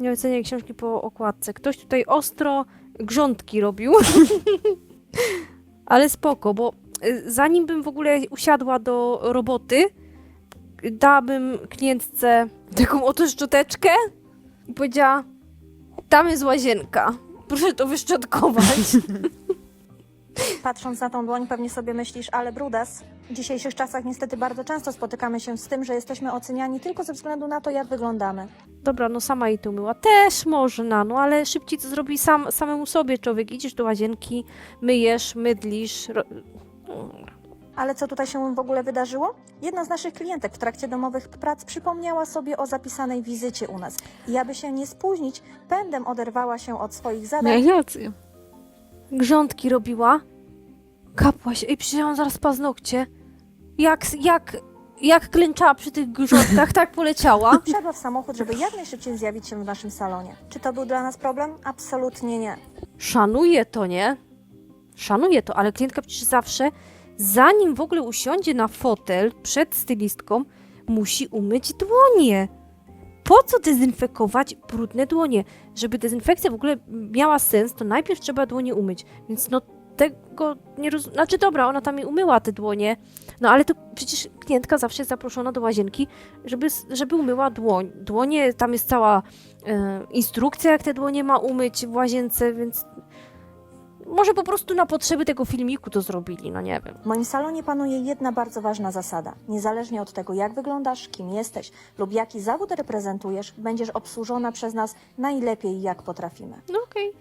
Nie ocenię książki po okładce. Ktoś tutaj ostro grządki robił. Ale spoko, bo y, zanim bym w ogóle usiadła do roboty, dałabym klientce taką oto szczoteczkę i powiedziała, tam jest łazienka. Proszę to wyszczotkować. Patrząc na tą dłoń, pewnie sobie myślisz, ale brudas. W dzisiejszych czasach niestety bardzo często spotykamy się z tym, że jesteśmy oceniani tylko ze względu na to, jak wyglądamy. Dobra, no sama jej to myła. Też można, no ale szybciej to zrobi sam, samemu sobie człowiek. Idziesz do łazienki, myjesz, mydlisz. Ro... Ale co tutaj się w ogóle wydarzyło? Jedna z naszych klientek w trakcie domowych prac przypomniała sobie o zapisanej wizycie u nas. I aby się nie spóźnić, pędem oderwała się od swoich zadań. Miałeś rację. grządki robiła. Kapła się. I przyjrzałam zaraz paznokcie. Jak, jak, jak klęczała przy tych grządkach, tak poleciała. Wsiadła w samochód, żeby jak najszybciej zjawić się w naszym salonie. Czy to był dla nas problem? Absolutnie nie. Szanuję to, nie? Szanuję to, ale klientka przecież zawsze, zanim w ogóle usiądzie na fotel przed stylistką, musi umyć dłonie. Po co dezynfekować brudne dłonie? Żeby dezynfekcja w ogóle miała sens, to najpierw trzeba dłonie umyć. Więc no tego nie rozumiem. Znaczy dobra, ona tam i umyła te dłonie, no ale to przecież klientka zawsze jest zaproszona do łazienki, żeby, żeby umyła dłoń. Dłonie, tam jest cała e, instrukcja, jak te dłonie ma umyć w łazience, więc może po prostu na potrzeby tego filmiku to zrobili, no nie wiem. W moim salonie panuje jedna bardzo ważna zasada. Niezależnie od tego, jak wyglądasz, kim jesteś lub jaki zawód reprezentujesz, będziesz obsłużona przez nas najlepiej, jak potrafimy. No okej.